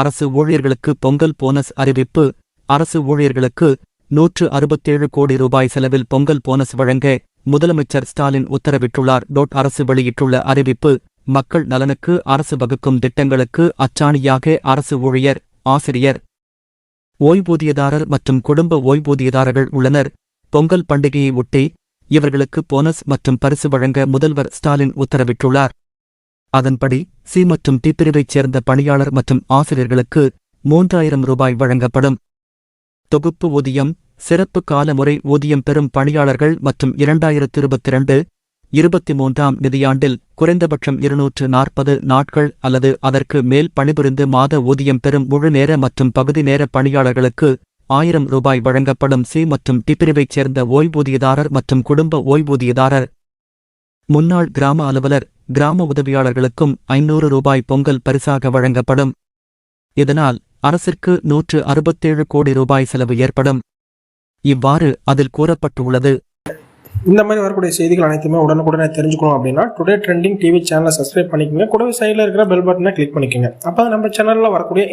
அரசு ஊழியர்களுக்கு பொங்கல் போனஸ் அறிவிப்பு. அரசு ஊழியர்களுக்கு நூற்று அறுபத்தேழு கோடி ரூபாய் செலவில் பொங்கல் போனஸ் வழங்க முதலமைச்சர் ஸ்டாலின் உத்தரவிட்டுள்ளார். டோட் அரசு வெளியிட்டுள்ள அறிவிப்பு மக்கள் நலனுக்கு அரசு வகுக்கும் திட்டங்களுக்கு அச்சாணியாக அரசு ஊழியர் ஆசிரியர் ஓய்வூதியதாரர் மற்றும் குடும்ப ஓய்வூதியதாரர்கள் உள்ளனர். பொங்கல் பண்டிகையை ஒட்டி இவர்களுக்கு போனஸ் மற்றும் பரிசு வழங்க முதல்வர் ஸ்டாலின் உத்தரவிட்டுள்ளார். அதன்படி சி மற்றும் டி பிரிவைச் சேர்ந்த பணியாளர் மற்றும் ஆசிரியர்களுக்கு மூன்றாயிரம் ரூபாய் வழங்கப்படும். தொகுப்பு ஊதியம் சிறப்பு காலமுறை ஊதியம் பெறும் பணியாளர்கள் மற்றும் இரண்டாயிரத்து இருபத்தி இரண்டு இருபத்தி மூன்றாம் நிதியாண்டில் குறைந்தபட்சம் இருநூற்று நாற்பது நாட்கள் அல்லது அதற்கு மேல் பணிபுரிந்து மாத ஊதியம் பெறும் முழு நேர மற்றும் பகுதி நேர பணியாளர்களுக்கு ஆயிரம் ரூபாய் வழங்கப்படும். சி மற்றும் டி பிரிவைச் சேர்ந்த ஓய்வூதியதாரர் மற்றும் குடும்ப ஓய்வூதியதாரர் முன்னாள் கிராம அலுவலர் கிராம உதவியாளர்களுக்கும் ஐநூறு ரூபாய் பொங்கல் பரிசாக வழங்கப்படும். இதனால் அரசிற்கு நூற்று அறுபத்தேழு கோடி ரூபாய் செலவு ஏற்படும். இவ்வாறு அதில் கூறப்பட்டுள்ளது. இந்த மாதிரி வரக்கூடிய செய்திகள் அனைத்துமே உடனுக்குடனே தெரிஞ்சுக்கணும் அப்படின்னா டுடே ட்ரெண்டிங் டிவி சேனலை சப்ஸ்கிரைப் பண்ணிக்கோங்க. கூடவே சைடில் இருக்கிற பெல் பட்டனை கிளிக் பண்ணிக்கோங்க. அப்போ நம்ம சேனலில் வரக்கூடிய